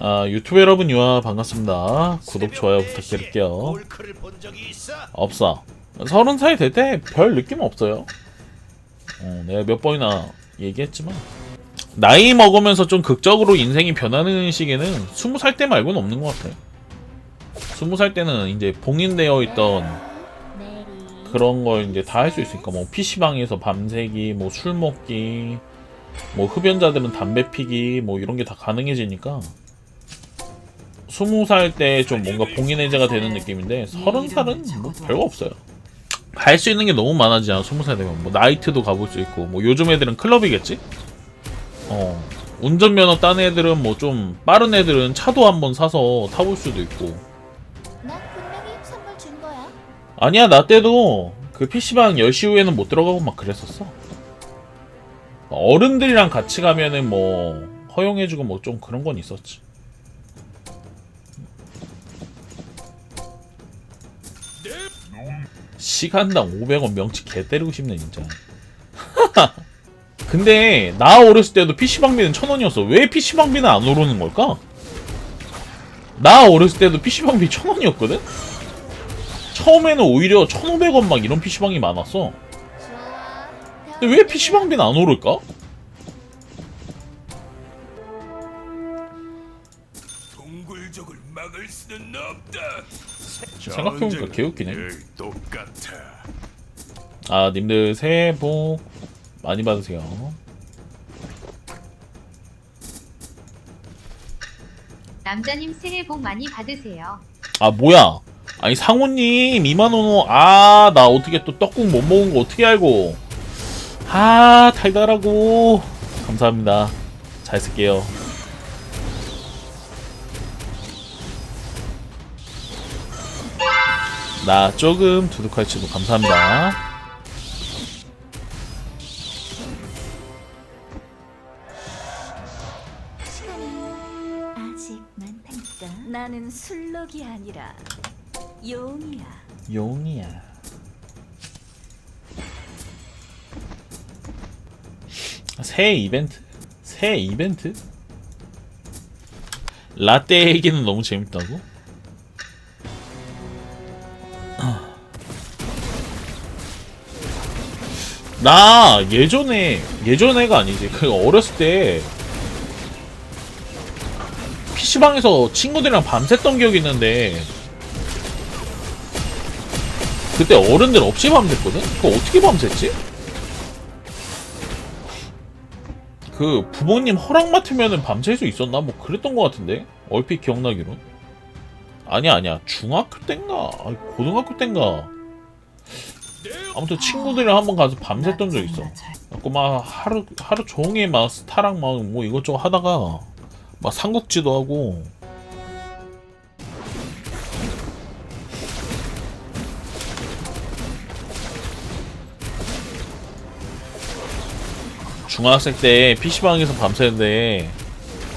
아, 유튜브 여러분 유아 반갑습니다. 구독 좋아요 부탁드릴게요. 없어. 서른 살 될 때 별 느낌 없어요. 어, 내가 몇 번이나 얘기했지만 나이 먹으면서 좀 극적으로 인생이 변하는 시기는 스무 살 때 말고는 없는 것 같아. 스무 살 때는 이제 봉인되어 있던 그런 걸 이제 다 할 수 있으니까 뭐 PC방에서 밤새기, 뭐 술 먹기, 뭐 흡연자들은 담배 피기, 뭐 이런 게 다 가능해지니까 스무 살 때 좀 뭔가 봉인 해제가 되는 느낌인데 서른 살은 뭐 별거 없어요. 할수 있는 게 너무 많아지잖아 스무 살 되면 뭐 나이트도 가볼 수 있고 뭐 요즘 애들은 클럽이겠지? 어 운전면허 딴 애들은 뭐 좀 빠른 애들은 차도 한번 사서 타볼 수도 있고. 아니야 나 때도 그 PC방 10시 후에는 못 들어가고 막 그랬었어 어른들이랑 같이 가면은 뭐 허용해주고 뭐 좀 그런 건 있었지 시간당 500원 명치 개 때리고 싶네 진짜 근데 나 어렸을 때도 PC방비는 1000원이었어 왜 PC방비는 안 오르는 걸까? 나 어렸을 때도 PC방비 1000원이었거든? 처음에는 오히려 1,500원 막 이런 PC방이 많았어. 근데 왜 PC방비는 안 오를까? 동굴족을 막을 수는 없다. 생각해보니까 개웃기네. 늘 똑같아. 아, 님들 새해 복 많이 받으세요. 남자님 새해 복 많이 받으세요. 아, 뭐야? 아니, 상호님, 2만원, 아, 나 어떻게 또 떡국 못 먹은 거 어떻게 알고. 아, 달달하고. 감사합니다. 잘 쓸게요. 나 조금 두둑할지도 감사합니다. 나는 술록이 아니라 용이야. 용이야. 새 이벤트? 새 이벤트? 라떼 얘기는 너무 재밌다고? 나 예전에 예전에가 아니지 그 어렸을 때 PC방에서 친구들이랑 밤샜던 기억이 있는데 그때 어른들 없이 밤샜거든? 그거 어떻게 밤샜지? 그 부모님 허락 맡으면은 밤샐 수 있었나? 뭐 그랬던 것 같은데 얼핏 기억나기로 아니야 아니야 중학교 땐가 고등학교 땐가 아무튼 친구들이랑 한번 가서 밤샜던 적 있어 그래갖고 막 하루 하루 종일 막 스타랑 막 뭐 이것저것 하다가 막 삼국지도 하고 중학생 때 PC방에서 밤새는데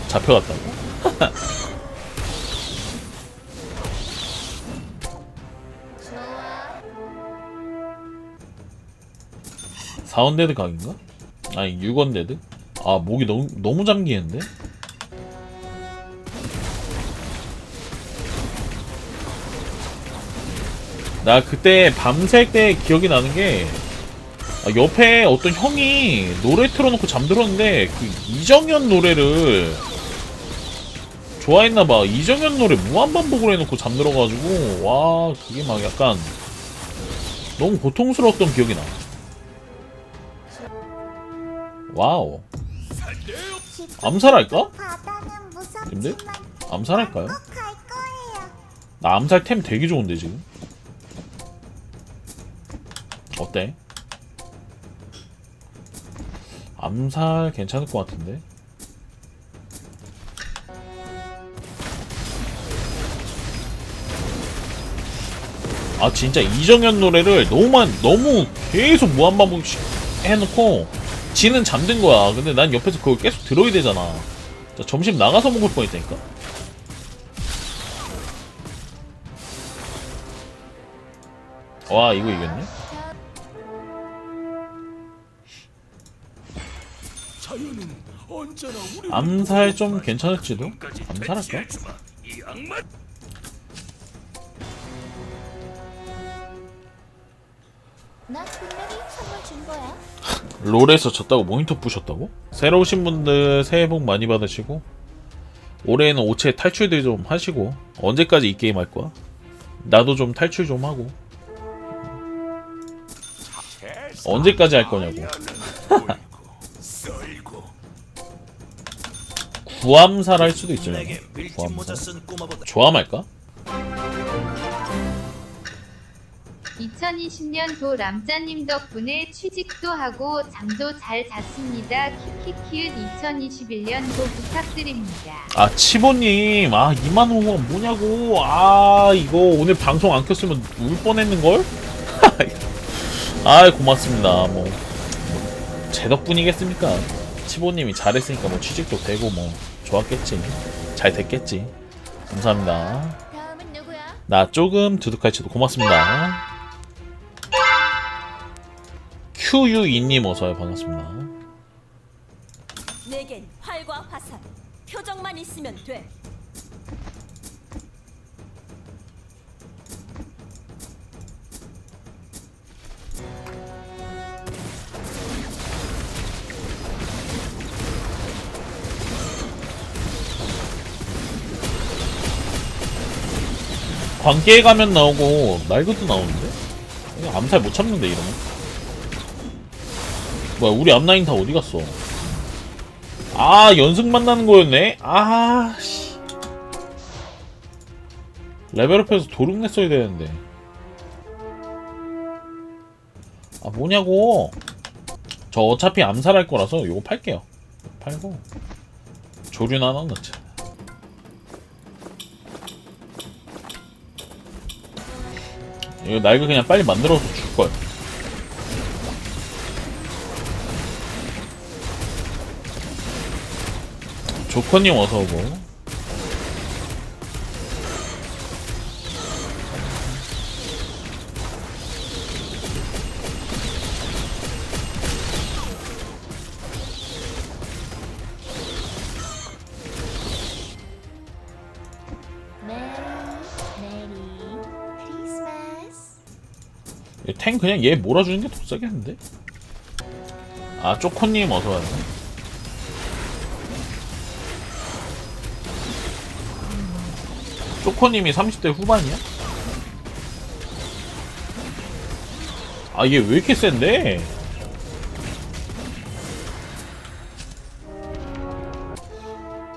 잡혀갔다고? 4원 데드 각인가? 아니 6원 데드? 아 목이 너무 너무 잠기는데? 나 그때 밤샐 때 기억이 나는 게 아, 옆에 어떤 형이 노래 틀어놓고 잠들었는데 그 이정현 노래를 좋아했나봐 이정현 노래 무한반복으로 해놓고 잠들어가지고 와 그게 막 약간 너무 고통스러웠던 기억이 나 와우 암살할까? 근데? 암살할까요? 나 암살 템 되게 좋은데 지금 어때? 암살 괜찮을 것 같은데 아 진짜 이정현 노래를 너무 만 너무 계속 무한 반복 해놓고 지는 잠든 거야. 근데 난 옆에서 그걸 계속 들어야 되잖아. 자, 점심 나가서 먹을 뻔했다니까? 와 이거 이겼네? 암살 좀 괜찮을지도? 암살할까? 나 분명히 선물 준 거야. 롤에서 졌다고 모니터 부셨다고? 새로 오신 분들 새해 복 많이 받으시고 올해는 오체 탈출들 좀 하시고 언제까지 이 게임 할 거야? 나도 좀 탈출 좀 하고 언제까지 할 거냐고 구암살 할 수도 있잖아 구암살 조암할까? 2020년 도 람짜님 덕분에 취직도 하고 잠도 잘 잤습니다. 키키키읒 2021년 도 부탁드립니다. 아 치보님 아 2만 호가 뭐냐고 아 이거 오늘 방송 안 켰으면 울 뻔했는걸? 아 고맙습니다 뭐 제 덕분이겠습니까 치보님이 잘했으니까 뭐 취직도 되고 뭐 좋았겠지 잘 됐겠지 감사합니다? 나 조금 두둑할지도 고맙습니다 QU2님 어서요 반갑습니다 내겐 활과 화살, 표정만 있으면 돼. 광기에 가면 나오고 날것도 나오는데? 암살 못 참는데 이러면 뭐야. 우리 앞라인 다 어디 갔어? 아 연승 만나는 거였네. 아 씨. 레벨업해서 도둑 냈어야 되는데. 아 뭐냐고. 저 어차피 암살할 거라서 요거 팔게요. 팔고. 조류나 하나 넣자. 이거 날개 그냥 빨리 만들어서 줄걸 조커님 어서 오고 메리 메리 크리스마스. 이탱 그냥 얘 몰아주는 게더 세겠는데? 아 쪼코님 어서와요 쪼코님이 30대 후반이야? 아 얘 왜 이렇게 센데?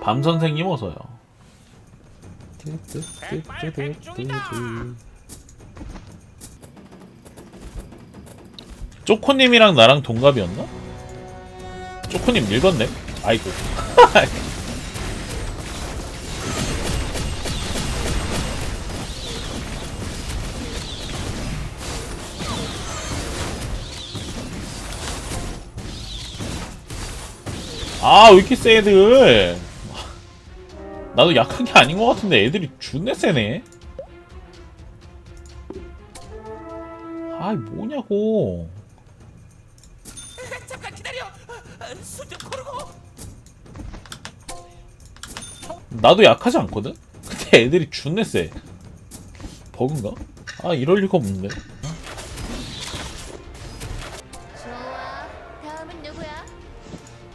밤 선생님 어서요. 쪼코님이랑 나랑 동갑이었나? 쪼코님 늙었네? 아이고. 아, 왜 이렇게 세, 애들? 나도 약한 게 아닌 것 같은데 애들이 존내 세네? 아이, 뭐냐고. 잠깐 기다려 수좀 고르고 나도 약하지 않거든? 근데 애들이 존내 세. 버그인가? 아, 이럴 리가 없는데.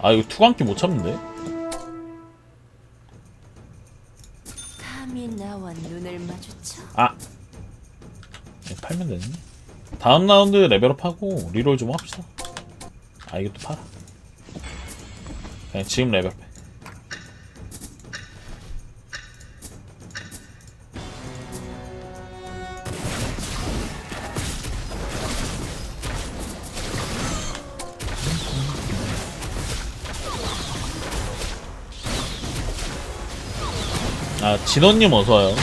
아, 이거 투광기 못 참는데? 감히 나와 눈을 마주쳐. 아! 네, 팔면 되네. 다음 라운드 레벨업하고 리롤 좀 합시다. 아, 이것도 팔아. 그냥 지금 레벨업 해. 아, 진원님 어서와요.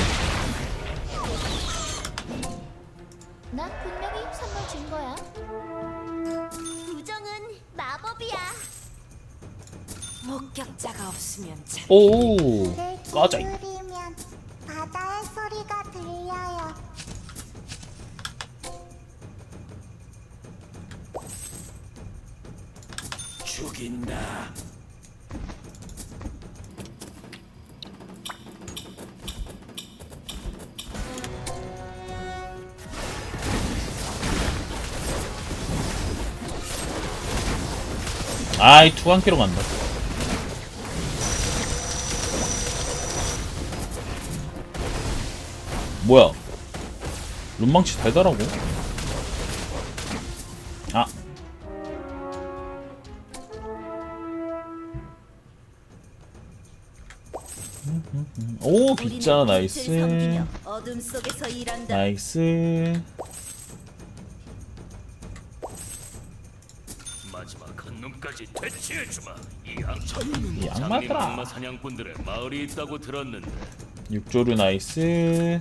나 분명히 선물 준 거야. 부정은 마법이야. 목격자가 없으면 참. 오, 내 꺼져. 기울이 아이 투간키로 간다. 뭐야? 룸망치 달달하고? 아. 오 빗자 나이스. 나이스 놈까지 퇴치해주마. 이 악, 이 악마들아 악마 사냥꾼들의 마을이 있다고 들었는데 육조류 나이스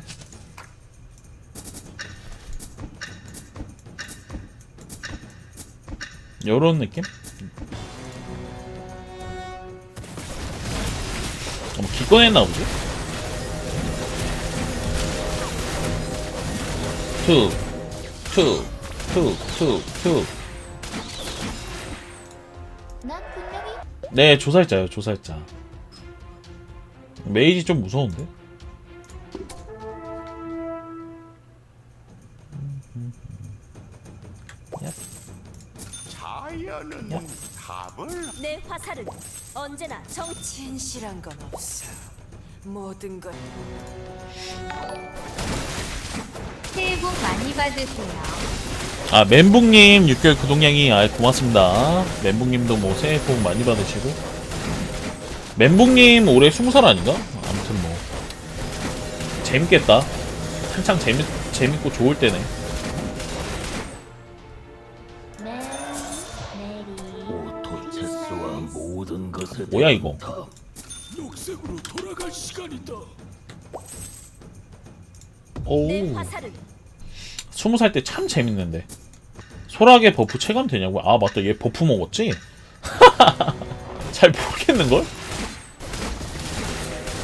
요런 느낌? 어, 뭐 기권했나 보지? 투, 투, 투, 투, 투. 네, 조살자요, 조살자. 메이지 좀 무서운데? 자연은 야. 답을 내 화살은 언제나 정치. 진실한 건 없어. 모든 건 새해 복 많이 받으세요. 아 멘붕님 6개월 구독량이 아 고맙습니다 멘붕님도 뭐 새해 복 많이 받으시고 멘붕님 올해 20살 아닌가? 아무튼 뭐 재밌겠다 한창 재밌, 재밌고 좋을 때네 메리 메리 오토체스와 모든 것에 뭐야, 이거? 다 녹색으로 돌아갈 시간이다. 오내 화살은 20살 때 참 재밌는데 소라게 버프 체감 되냐고? 아 맞다 얘 버프 먹었지? 잘 모르겠는걸?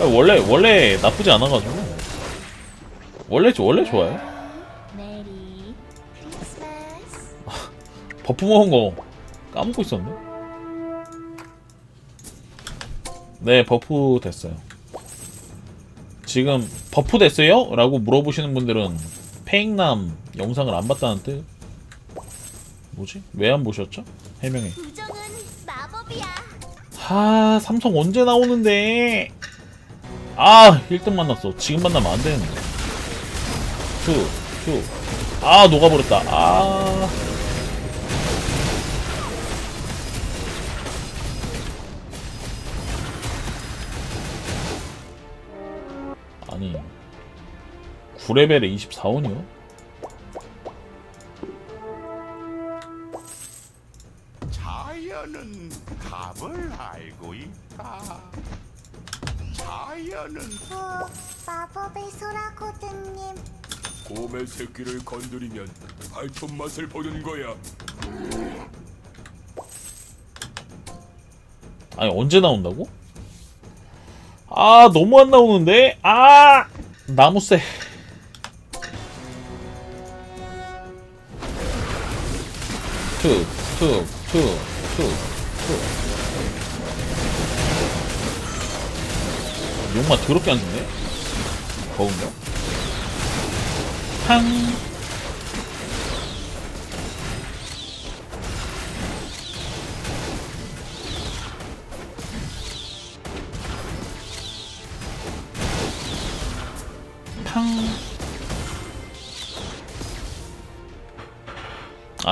아, 원래 원래 나쁘지 않아가지고 원래 원래 좋아요 버프 먹은 거 까먹고 있었네. 네, 버프 됐어요. 지금 버프 됐어요? 라고 물어보시는 분들은 페익남 영상을 안 봤다는 뜻. 뭐지? 왜 안 보셨죠? 해명해. 하, 삼성 언제 나오는데? 아, 1등 만났어. 지금 만나면 안 되는데. 투, 투. 아, 녹아버렸다. 아. 9레벨에 24원이요? 자연은 답을 알고 있다. 자연은 어, 마법의 소라코드님 곰의 새끼를 건드리면 발톱 맛을 보는 거야. 아니 언제 나온다고? 아 너무 안 나오는데 아 나무새 툭툭툭툭툭 용마 더럽게 안 죽네? 버운가? 팡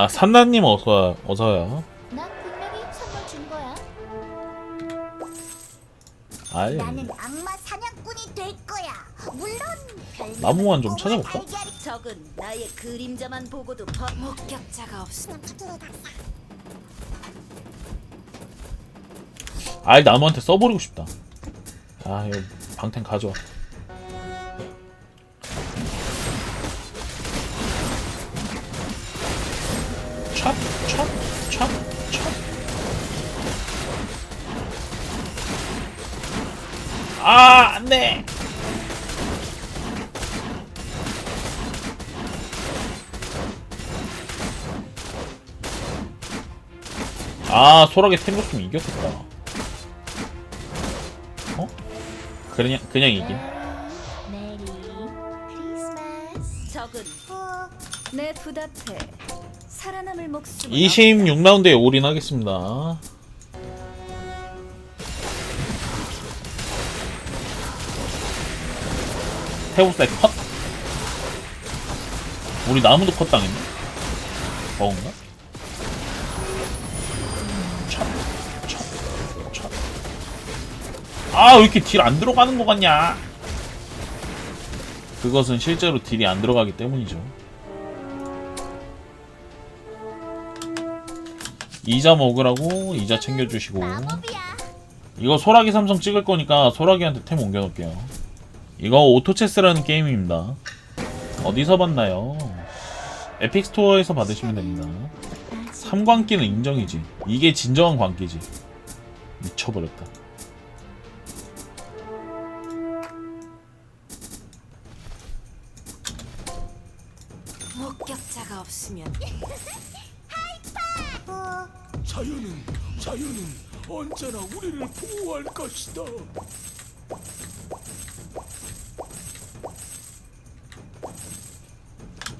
아 산나님 어서 어서요. 난 분명히 선물 준 거야 아예 나는 악마 사냥꾼이 될 거야 물론 나무만 좀 찾아볼까? 달걀이 적은 나의 그림자만 보고도 버... 목격자가 없어. 아예 나무한테 써버리고 싶다. 아 이거 방템 가져와. 소라게 탱겼으면 이겼겠다 어? 그냥 그냥 이긴 메리 내 부답해 살아남을 목숨 26라운드에 올인하겠습니다 태우스의 컷? 우리 나무도 컷 당했네? 버그인가? 아, 왜 이렇게 딜 안 들어가는 것 같냐? 그것은 실제로 딜이 안 들어가기 때문이죠. 이자 먹으라고 이자 챙겨주시고. 이거 소라기 삼성 찍을 거니까 소라기한테 템 옮겨놓을게요. 이거 오토체스라는 게임입니다. 어디서 봤나요? 에픽 스토어에서 받으시면 됩니다. 삼광기는 인정이지. 이게 진정한 광기지. 미쳐버렸다. 목격자가 없으면 자연은 자연은 언제나 우리를 보호할 것이다.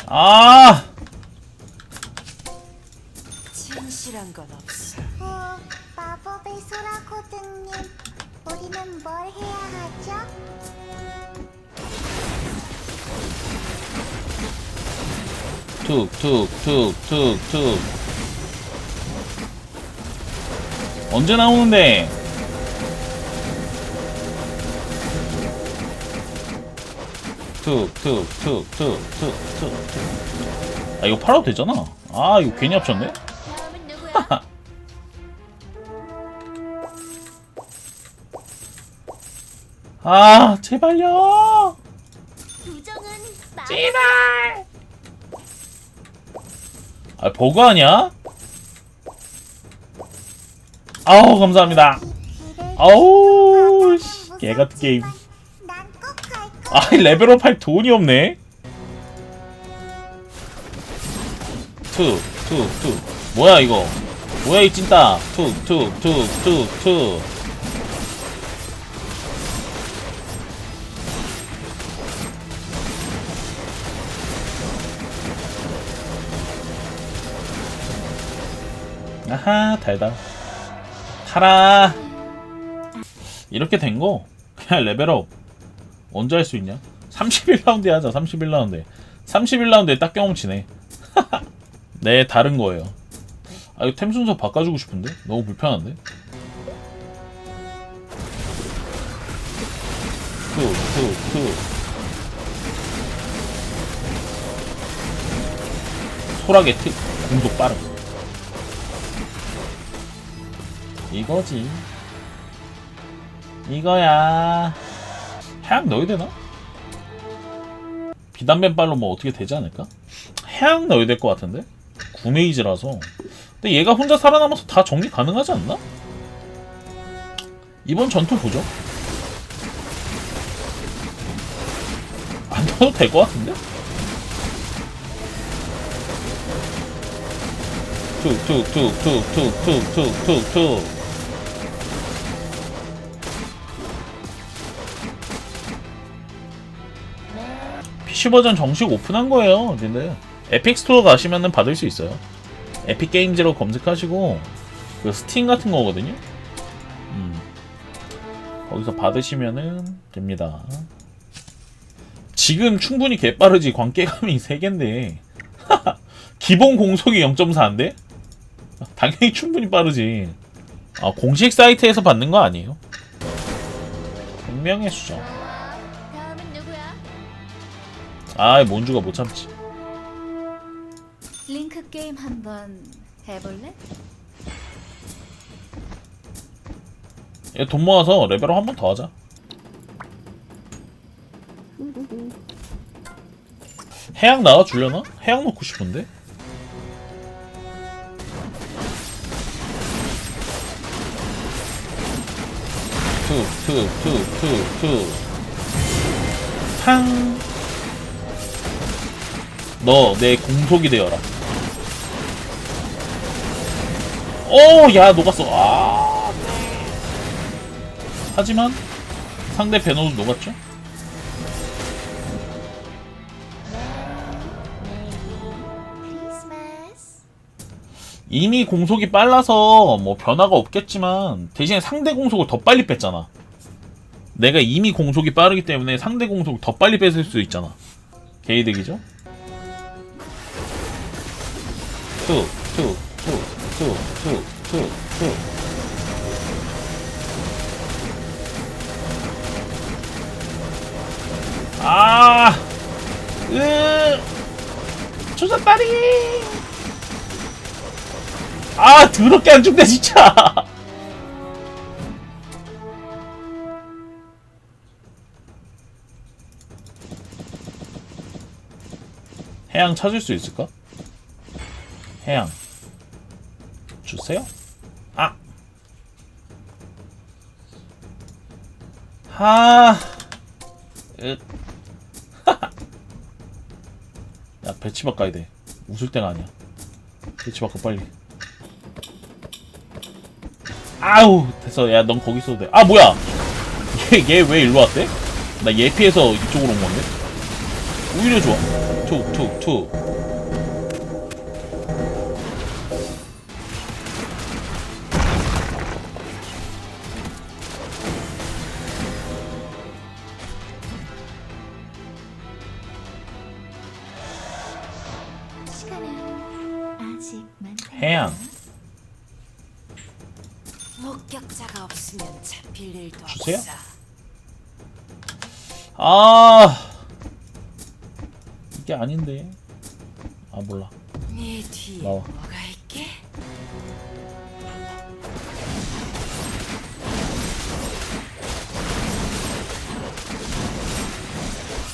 아! 툭, 툭, 툭, 툭, 툭. 언제 나오는데? 툭, 툭, 툭, 툭, 툭, 툭, 툭. 아, 이거 팔아도 되잖아. 아, 이거 괜히 합쳤네? 아, 제발요! 제발! 아, 버그 아니야? 아우, 감사합니다. 아우, 씨, 개같은 게임. 아, 레벨업 할 돈이 없네. 투, 투, 투. 뭐야, 이거? 뭐야, 이 찐따. 투, 투, 투, 투, 투. 아하, 달다. 타라. 이렇게 된 거, 그냥 레벨업. 언제 할 수 있냐? 31라운드에 하자 31라운드 31라운드에 딱 경험치네 네 다른 거예요 아 이거 템 순서 바꿔주고 싶은데? 너무 불편한데? 투투투 소라게트 공속 빠름 이거지 이거야 해양 넣어야 되나? 비단맨발로 뭐 어떻게 되지 않을까? 해양 넣어야 될 것 같은데? 구메이즈라서 근데 얘가 혼자 살아남아서 다 정리 가능하지 않나? 이번 전투 보죠 안 넣어도 될 것 같은데? 툭툭툭툭툭툭툭툭툭 PC 버전 정식 오픈한 거예요. 근데 에픽 스토어 가시면은 받을 수 있어요. 에픽 게임즈로 검색하시고 그 스팀 같은 거거든요. 음. 거기서 받으시면은 됩니다. 지금 충분히 개빠르지 광계감이 3개인데 기본 공속이 0.4인데 당연히 충분히 빠르지. 아 공식 사이트에서 받는 거 아니에요? 분명의 수정. 아 몬주가 못 참지. 링크 게임 한번 해볼래? 얘 돈 모아서 레벨업 한 번 더 하자. 해양 나와 주려나? 해양 먹고 싶은데. 투 투 투 투투 팡. 너 내 공속이 되어라. 오, 야 녹았어. 아. 하지만 상대 배너도 녹았죠? 이미 공속이 빨라서 뭐 변화가 없겠지만 대신에 상대 공속을 더 빨리 뺐잖아. 내가 이미 공속이 빠르기 때문에 상대 공속 더 빨리 뺏을 수 있잖아. 개이득이죠? 투, 투, 투, 투, 투, 투, 투. 아, 으, 조사다리. 아, 더럽게 안 죽네 진짜. 해양 찾을 수 있을까? 해양 주세요. 아, 하, 으, 야 배치박 가야 돼. 웃을 때가 아니야. 배치박 가 빨리. 아우 됐어. 야 넌 거기 있어도 돼. 아 뭐야? 얘 얘 왜 일로 왔대? 나 얘 피해서 이쪽으로 온 건데. 오히려 좋아. 투, 투, 투.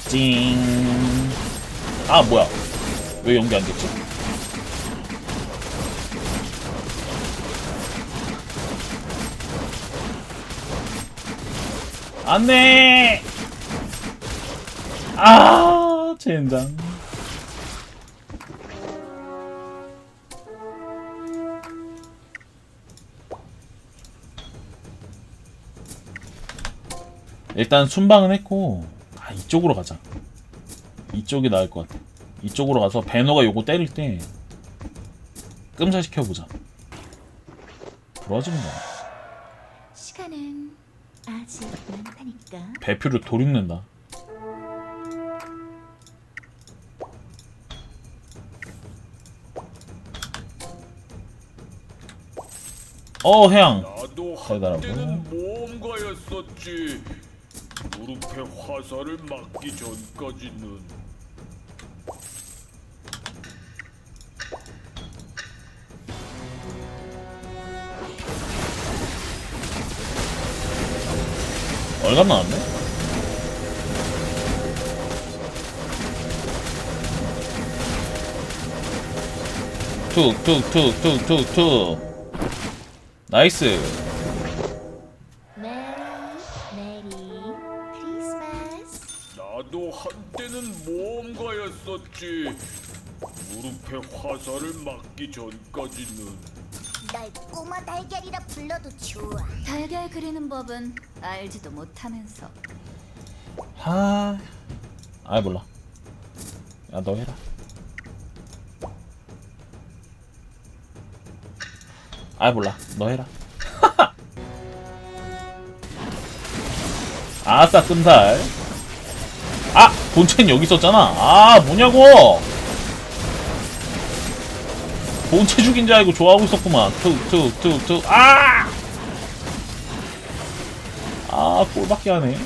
찡. 아 뭐야? 왜 연기 안 됐지? 안 돼. 아 젠장. 일단 순방은 했고 아 이쪽으로 가자. 이쪽이 나을 것 같아. 이쪽으로 가서 배너가 요거 때릴 때 끔살시켜보자. 부러지는 거야. 시간은 아직 많다니까. 배표를 도륙는다. 어 해양 나도. 한때는 모험가였었지. 무릎에 화살을 맞기 전까지는. 얼간 나왔네. 툭툭툭툭툭툭. 나이스 화살을 맞기 전까지는. 날 꼬마 달걀이라 불러도 좋아. 달걀 그리는 법은 알지도 못하면서. 하... 아 몰라. 야 너 해라. 아 몰라. 너 해라. 아싸 끔살. 아 본체는 여기 있었잖아. 아 뭐냐고 본체 죽인 줄 알고 좋아하고 있었구만 툭 툭 툭 툭 아! 아 꼴밖에 하네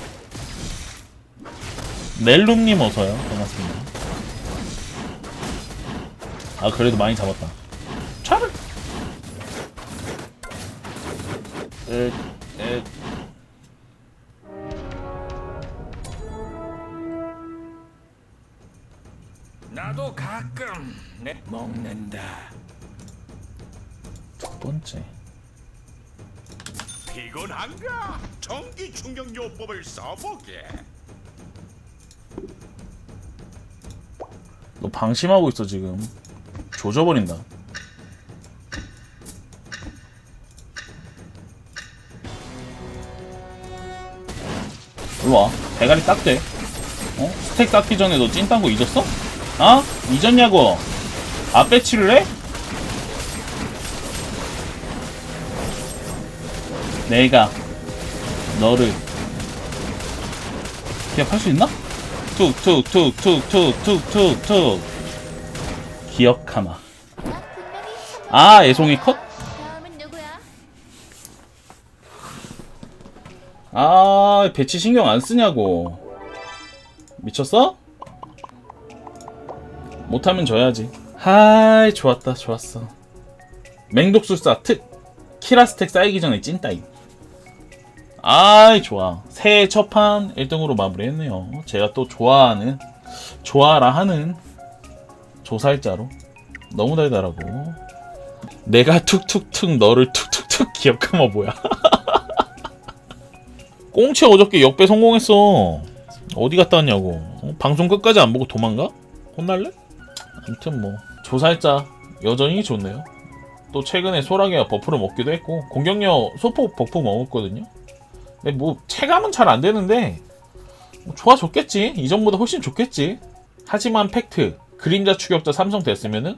넬룸님 어서요. 반갑습니다. 아 그래도 많이 잡았다. 차를. 에, 에. 나도 가끔 내 먹는다. 두 번째. 피곤한가? 전기 충격 요법을 써보게. 너 방심하고 있어 지금. 조져버린다. 일로 와. 대가리 딱 돼. 어? 스택 쌓기 전에 너 찐딴 거 잊었어? 아? 잊었냐고? 아 배치를 해? 내가 너를 기억할 수 있나? 툭툭툭툭툭툭툭툭. 기억하마. 아 애송이 컷? 아 배치 신경 안 쓰냐고. 미쳤어? 못하면 져야지. 하이 좋았다 좋았어. 맹독술사 특. 키라스텍 쌓이기 전에 찐따임 아이 좋아 새해 첫판 1등으로 마무리했네요 제가 또 좋아하는 좋아라 하는 조살자로 너무 달달하고 내가 툭툭툭 너를 툭툭툭 기억하면 뭐야 꽁치 어저께 역배 성공했어. 어디 갔다 왔냐고. 어? 방송 끝까지 안 보고 도망가? 혼날래? 아무튼 뭐 조살자 여전히 좋네요. 또 최근에 소라게가 버프를 먹기도 했고 공격력 소폭 버프 먹었거든요. 근데 뭐 체감은 잘 안 되는데 뭐 좋아졌겠지. 이전보다 훨씬 좋겠지. 하지만 팩트 그림자 추격자 삼성 됐으면은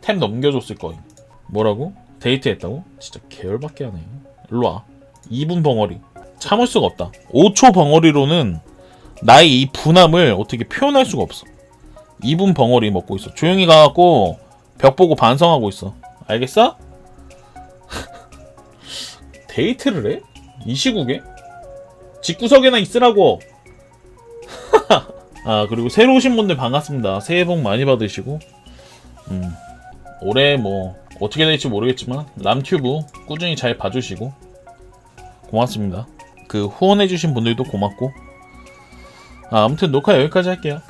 템 넘겨줬을 거임. 뭐라고? 데이트했다고? 진짜 계열밖에 안 해. 일로 와. 2분 벙어리. 참을 수가 없다. 5초 벙어리로는 나의 이 분함을 어떻게 표현할 수가 없어. 2분 벙어리 먹고 있어. 조용히 가갖고 벽 보고 반성하고 있어. 알겠어? 데이트를 해? 이 시국에? 집구석에나 있으라고! 아, 그리고 새로 오신 분들 반갑습니다. 새해 복 많이 받으시고, 음, 올해 뭐, 어떻게 될지 모르겠지만, 남튜브 꾸준히 잘 봐주시고, 고맙습니다. 그 후원해주신 분들도 고맙고 아, 아무튼 녹화 여기까지 할게요.